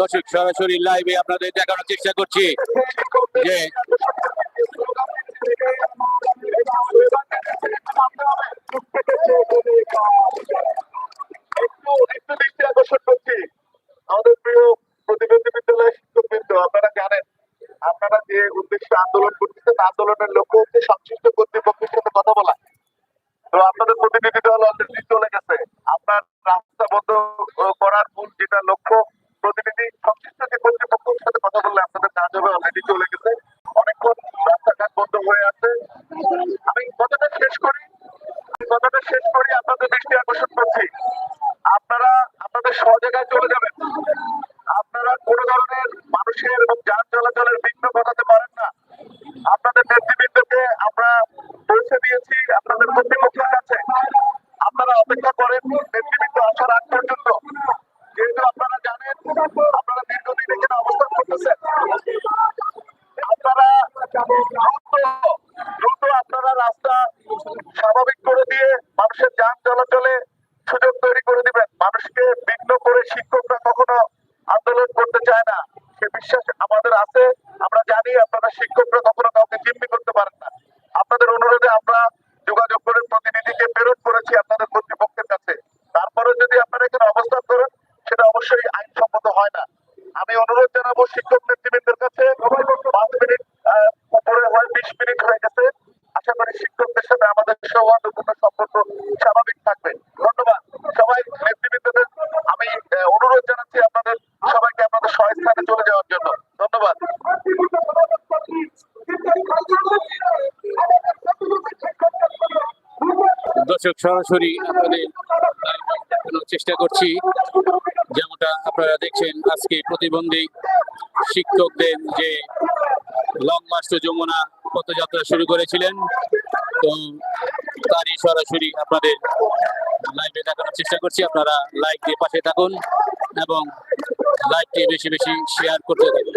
দর্শক সরাসরি লাইভে আপনাদের দেখানোর চেষ্টা করছি যে রাস্তা বন্ধ করার মূল যেটা লক্ষ্য সুযোগ তৈরি করে দিবেন। মানুষকে বিঘ্ন করে শিক্ষকরা কখনো আন্দোলন করতে চায় না। সে বিশ্বাস আমাদের আছে। আমরা জানি আপনারা শিক্ষকরা কখনো কাউকে জিম্মি করতে পারেন না। আপনাদের অনুরোধে আমরা যোগাযোগ করে প্রতিনিধিকে প্রেরণ করেছি আপনাদের কর্তৃপক্ষের কাছে। তারপরে যদি আপনারা এখানে অবস্থান করেন, সেটা অবশ্যই আইনসম্মত হয় না। আমি অনুরোধ জানাব শিক্ষক নেতৃবৃন্দের কাছে, পাঁচ মিনিট উপরে হয়, বিশ মিনিট হয়ে দর্শক সরাসরি আপনাদের চেষ্টা করছি। যেমনটা আপনারা দেখছেন, আজকে প্রতিবন্ধী শিক্ষকদের যে লং মার্চ যমুনা পথযাত্রা শুরু করেছিলেন, তো তারই সরাসরি আপনাদের লাইভে দেখানোর চেষ্টা করছি। আপনারা লাইক দিয়ে পাশে থাকুন এবং লাইভটি বেশি বেশি শেয়ার করতে থাকুন।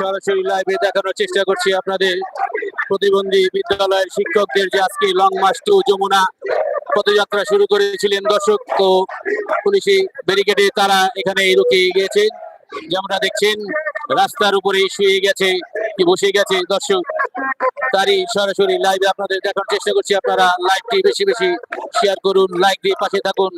সরাসরি লাইভে দেখানোর চেষ্টা করছি আপনাদের প্রতিবন্ধী বিদ্যালয়ের শিক্ষকদের যে আজকে লং মার্চ টু যমুনা পদযাত্রা শুরু করেছিলেন দর্শক তো পুলিশি ব্যারিকেডে তারা এখানে রুকে গিয়েছে। যেমনটা দেখছেন, রাস্তার উপরে শুয়ে গেছে কি বসে গেছে দর্শক। তারই সরাসরি লাইভে আপনাদের দেখানোর চেষ্টা করছি। আপনারা লাইভটি বেশি বেশি শেয়ার করুন লাইক দিয়ে পাশে থাকুন।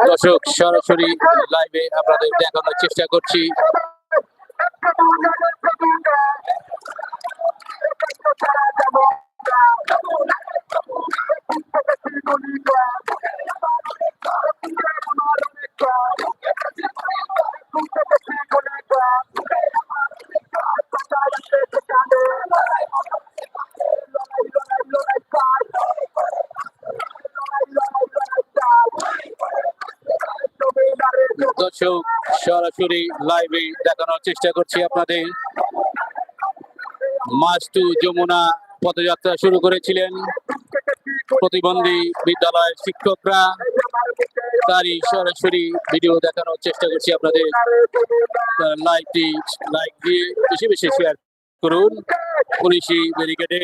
দর্শক সরাসরি লাইভে আপনাদের দেখানোর চেষ্টা করছি। সরাসরি লাইভে দেখানোর চেষ্টা করছি আপনাদের। মাস টু যমুনা পদযাত্রা শুরু করেছিলেন প্রতিবন্ধী বিদ্যালয়ের শিক্ষকরা। তারই সরাসরি ভিডিও দেখানোর চেষ্টা করছি আপনাদের। লাইকটি লাইক দিয়ে বেশি বেশি শেয়ার করুন। পুলিশি ব্যারিকেডে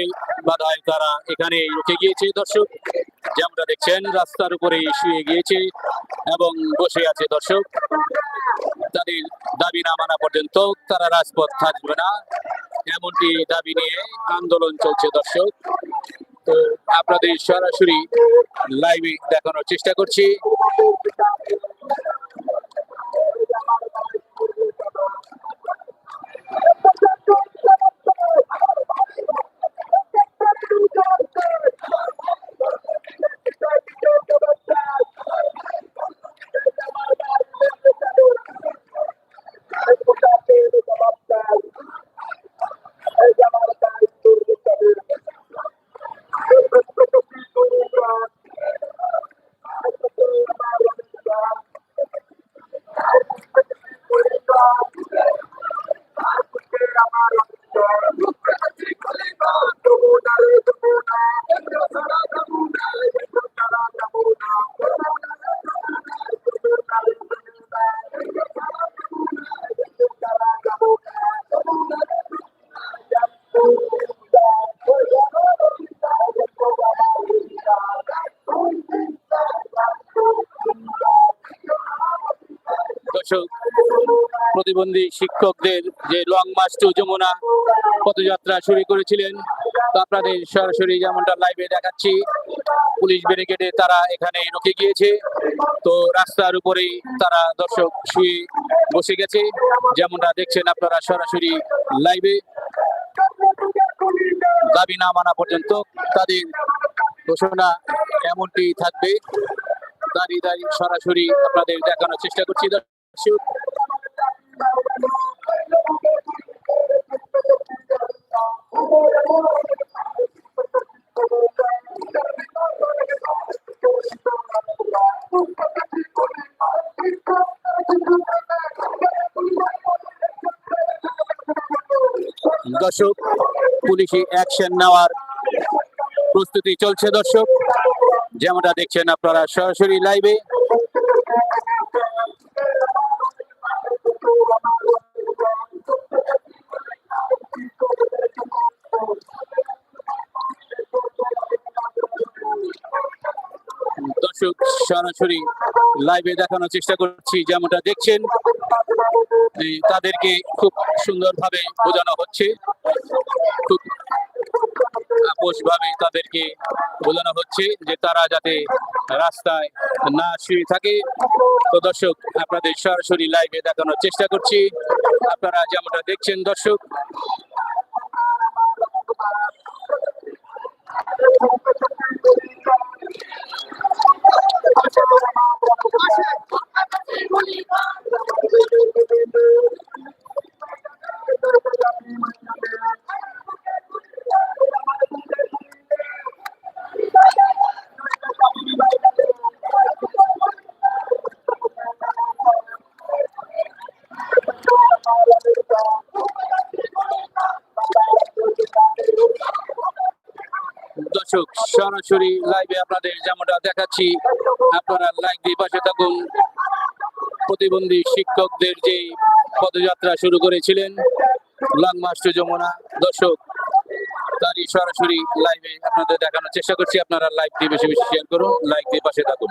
বাধায় তারা এখানে রুখে গিয়েছে। দর্শক যেমনটা দেখছেন, রাস্তার উপরে শুয়ে গিয়েছে এবং বসে আছে দর্শক। তাদের দাবি না মানা পর্যন্ত তারা রাজপথ থাকবে না। এমনটি দাবি নিয়ে আন্দোলন চলছে দর্শক। তো আপনাদের সরাসরি লাইভে দেখানোর চেষ্টা করছি। দর্শক প্রতিবন্ধী শিক্ষকদের যে লং মার্চ টু যমুনা পদযাত্রা শুরু করেছিলেন, তো আপনাদের সরাসরি যেমনটা লাইভে দেখাচ্ছি, পুলিশ ব্যারিকেডে তারা এখানে রুকে গিয়েছে। তো রাস্তার উপরেই তারা দর্শক শুয়ে বসে গেছে। যেমনটা দেখছেন আপনারা সরাসরি লাইভে দাবি না মানা পর্যন্ত তাদের ঘোষণা এমনটি থাকবে। দাঁড়িয়ে দাঁড়িয়ে সরাসরি আপনাদের দেখানোর চেষ্টা করছি। দর্শক পুলিশি অ্যাকশন নেওয়ার প্রস্তুতি চলছে দর্শক। যেমনটা দেখছেন আপনারা সরাসরি লাইভে দর্শক সরাসরি লাইভে দেখানোর চেষ্টা করছি, যেমনটা দেখছেন তাদেরকে খুব সুন্দরভাবে বোঝানো হচ্ছে। খুব আপোষ ভাবে তাদেরকে বোঝানো হচ্ছে যে তারা যাতে রাস্তায় না শুয়ে থাকে। তো দর্শক, আপনাদের সরাসরি লাইভে দেখানোর চেষ্টা করছি। আপনারা যেমনটা দেখছেন, দর্শক দর্শক, সরাসরি লাইভে আপনাদের যেমনটা দেখাচ্ছি, আপনারা লাইভ দিয়ে পাশে থাকুন। প্রতিবন্ধী শিক্ষকদের যে পদযাত্রা শুরু করেছিলেন লং মার্চ যমুনা। দর্শক, তারই সরাসরি লাইভে আপনাদের দেখানোর চেষ্টা করছি। আপনারা লাইভ দিয়ে বেশি বেশি শেয়ার করুন লাইক দিয়ে পাশে থাকুন।